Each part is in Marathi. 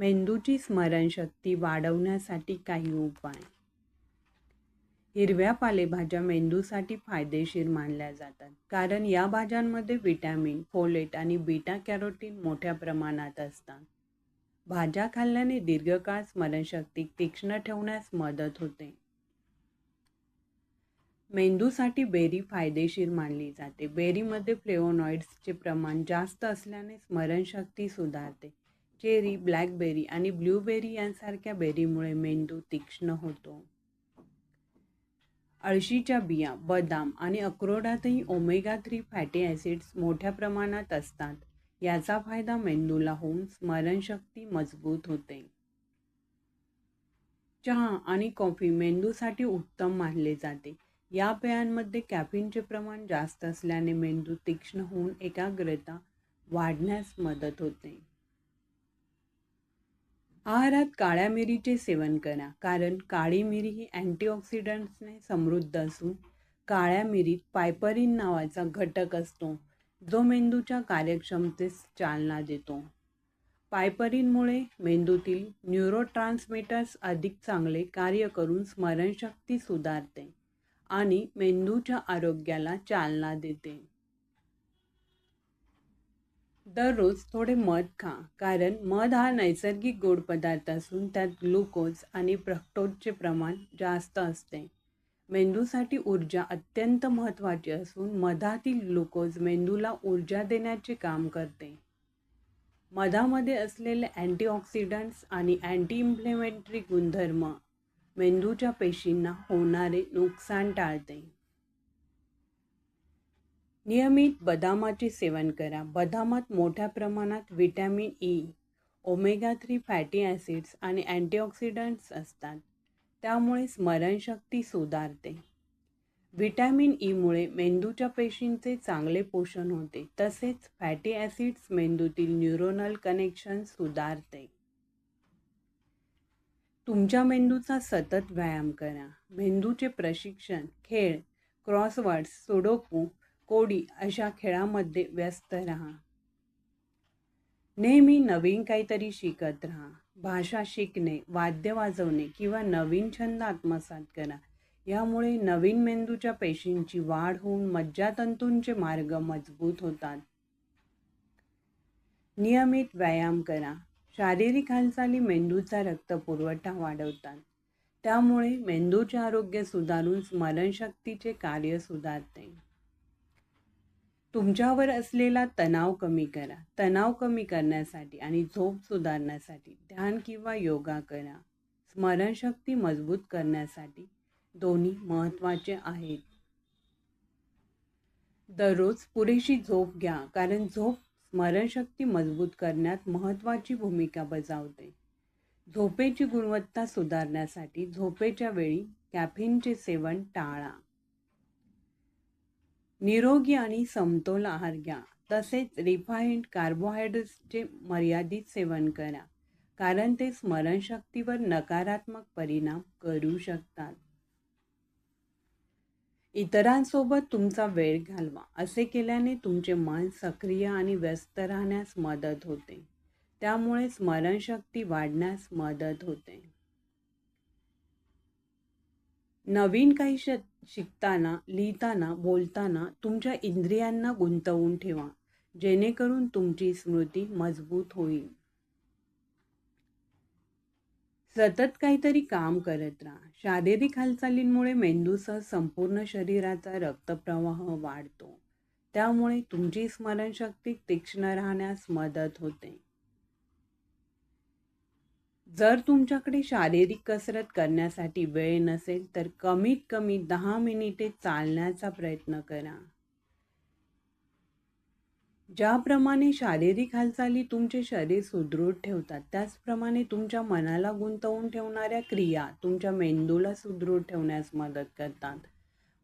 मेंदूची स्मरणशक्ती वाढवण्यासाठी काही उपाय. हिरव्या पालेभाज्या मेंदूसाठी फायदेशीर मानल्या जातात. कारण या भाज्यांमध्ये विटॅमिन फोलेट आणि बीटा कॅरोटीन मोठ्या प्रमाणात असतात. भाज्या खाल्ल्याने दीर्घकाळ स्मरणशक्ती तीक्ष्ण ठेवण्यास मदत होते. मेंदूसाठी बेरी फायदेशीर मानली जाते. बेरीमध्ये फ्लेवोनॉइड्सचे प्रमाण जास्त असल्याने स्मरणशक्ती सुधारते. चेरी ब्लॅकबेरी आणि ब्लूबेरी यांसारख्या बेरीमुळे मेंदू तीक्ष्ण होतो. अळशीच्या बिया बदाम आणि अक्रोडातही ओमेगा थ्री फॅटी ॲसिड्स मोठ्या प्रमाणात असतात. याचा फायदा मेंदूला होऊन स्मरणशक्ती मजबूत होते. चहा आणि कॉफी मेंदूसाठी उत्तम मानले जाते. या पेयांमध्ये कॅफिनचे प्रमाण जास्त असल्याने मेंदू तीक्ष्ण होऊन एकाग्रता वाढण्यास मदत होते. आहारात काळ्या मिरीचे सेवन करा कारण काळी मिरी ही अँटीऑक्सिडंट्सने समृद्ध असून काळ्या मिरीत पायपरिन नावाचा घटक असतो जो मेंदूच्या कार्यक्षमतेस चालना देतो. पायपरीनमुळे मेंदूतील न्यूरोट्रान्समीटर्स अधिक चांगले कार्य करून स्मरणशक्ती सुधारते आणि मेंदूच्या आरोग्याला चालना देते. दररोज थोडे मध खा कारण मध हा नैसर्गिक गोड पदार्थ असून त्यात ग्लुकोज आणि प्रक्टोजचे प्रमाण जास्त असते. मेंदूसाठी ऊर्जा अत्यंत महत्त्वाची असून मधातील ग्लुकोज मेंदूला ऊर्जा देण्याचे काम करते. मधामध्ये असलेले अँटीऑक्सिडंट्स आणि अँटी इन्फ्लेमेटरी गुणधर्म मेंदूच्या पेशींना होणारे नुकसान टाळते. नियमित बदामाचे सेवन करा. बदामात मोठ्या प्रमाणात vitamin E omega three fatty acids आणि अँटीऑक्सिडंट्स असतात. त्यामुळे स्मरणशक्ती सुधारते. व्हिटॅमिन ईमुळे मेंदूच्या पेशींचे चांगले पोषण होते. तसेच फॅटी ॲसिड्स मेंदूतील न्यूरोनल कनेक्शन सुधारते. तुमच्या मेंदूचा सतत व्यायाम करा. मेंदूचे प्रशिक्षण खेळ क्रॉसवर्ड्स सुडोकू कोडी अशा खेळामध्ये व्यस्त राहा. नेहमी नवीन काहीतरी शिकत राहा. भाषा शिकणे वाद्य वाजवणे किंवा नवीन छंद आत्मसात करा. यामुळे नवीन मेंदूच्या पेशींची वाढ होऊन मज्जातंतूंचे मार्ग मजबूत होतात. नियमित व्यायाम करा. शारीरिक हालचाली मेंदूचा रक्तपुरवठा वाढवतात. त्यामुळे मेंदूचे आरोग्य सुधारून स्मरणशक्तीचे कार्य सुधारते. तुमच्यावर असलेला तणाव कमी करा. तणाव कमी करण्यासाठी आणि झोप सुधारण्यासाठी ध्यान किंवा योगा करा. स्मरणशक्ती मजबूत करण्यासाठी दोन्ही महत्त्वाचे आहेत. दररोज पुरेशी झोप घ्या कारण झोप स्मरणशक्ती मजबूत करण्यात महत्त्वाची भूमिका बजावते. झोपेची गुणवत्ता सुधारण्यासाठी झोपेच्या वेळी कॅफिनचे सेवन टाळा. निरोगी आणि समतोल आहार घ्या. तसेच रिफाईंड कार्बोहायड्रेट्सचे मर्यादित सेवन करा. कारण ते स्मरणशक्तीवर नकारात्मक परिणाम करू शकतात. इतरांसोबत तुमचा वेळ घालवा. असे केल्याने तुमचे मन सक्रिय आणि व्यस्त राहण्यास मदत होते. त्यामुळे स्मरणशक्ती वाढण्यास मदत होते. नवीन काही श शिकताना लिहिताना बोलताना तुमच्या इंद्रियांना गुंतवून ठेवा. जेणेकरून तुमची स्मृती मजबूत होईल. सतत काहीतरी काम करत राहा. शारीरिक हालचालींमुळे मेंदूसह संपूर्ण शरीराचा रक्तप्रवाह वाढतो. त्यामुळे तुमची स्मरणशक्ती तीक्ष्ण राहण्यास मदत होते. जर तुमच्याकडे शारीरिक कसरत करण्यासाठी वेळ नसेल तर कमीत कमी दहा मिनिटे चालण्याचा प्रयत्न करा. ज्याप्रमाणे शारीरिक हालचाली तुमचे शरीर सुदृढ ठेवतात त्याचप्रमाणे तुमच्या मनाला गुंतवून ठेवणाऱ्या क्रिया तुमच्या मेंदूला सुदृढ ठेवण्यास मदत करतात.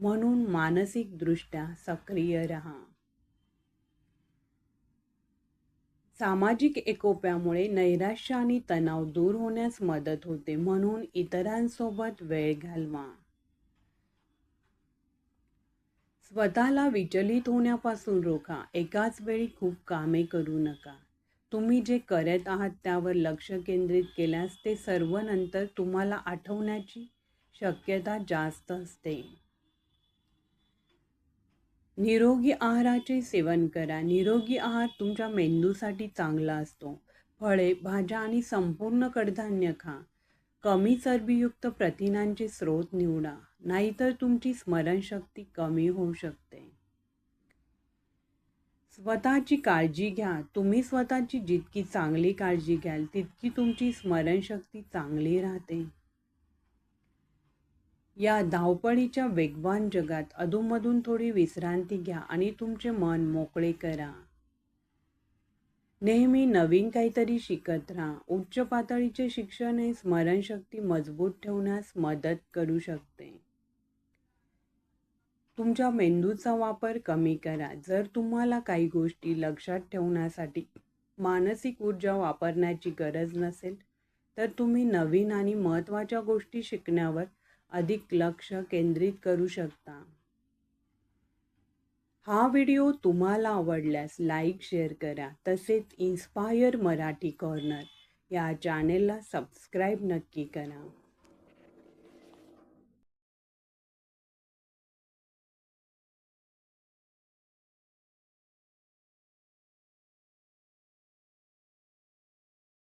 म्हणून मानसिकदृष्ट्या सक्रिय राहा. सामाजिक एकोप्यामुळे नैराश्य आणि तणाव दूर होण्यास मदत होते म्हणून इतरांसोबत वेळ घालवा. स्वतःला विचलित होण्यापासून रोखा. एकाच वेळी खूप कामे करू नका. तुम्ही जे करत आहात त्यावर लक्ष केंद्रित केल्यास ते सर्व नंतर तुम्हाला आठवण्याची शक्यता जास्त असते. निरोगी आहाराचे सेवन करा. निरोगी आहार तुमच्या मेंदूसाठी चांगला असतो. फळे भाज्या आणि संपूर्ण कडधान्य खा. कमी चरबीयुक्त प्रथिनांचे स्रोत निवडा. नाहीतर तुमची स्मरणशक्ती कमी होऊ शकते. स्वतःची काळजी घ्या. तुम्ही स्वतःची जितकी चांगली काळजी घ्याल तितकी तुमची स्मरणशक्ती चांगली राहते. या धावपळीच्या वेगवान जगात अधूनमधून थोडी विश्रांती घ्या आणि तुमचे मन मोकळे करा. नेहमी नवीन काहीतरी शिकत राहा. उच्च पातळीचे शिक्षण हे स्मरणशक्ती मजबूत ठेवण्यास मदत करू शकते. तुमच्या मेंदूचा वापर कमी करा. जर तुम्हाला काही गोष्टी लक्षात ठेवण्यासाठी मानसिक ऊर्जा वापरण्याची गरज नसेल तर तुम्ही नवीन आणि महत्त्वाच्या गोष्टी शिकण्यावर अधिक लक्ष केंद्रित करू शकता. हा व्हिडिओ तुम्हाला आवडल्यास लाईक शेअर करा. तसेच इन्स्पायर मराठी कॉर्नर या चॅनेलला सबस्क्राईब नक्की करा.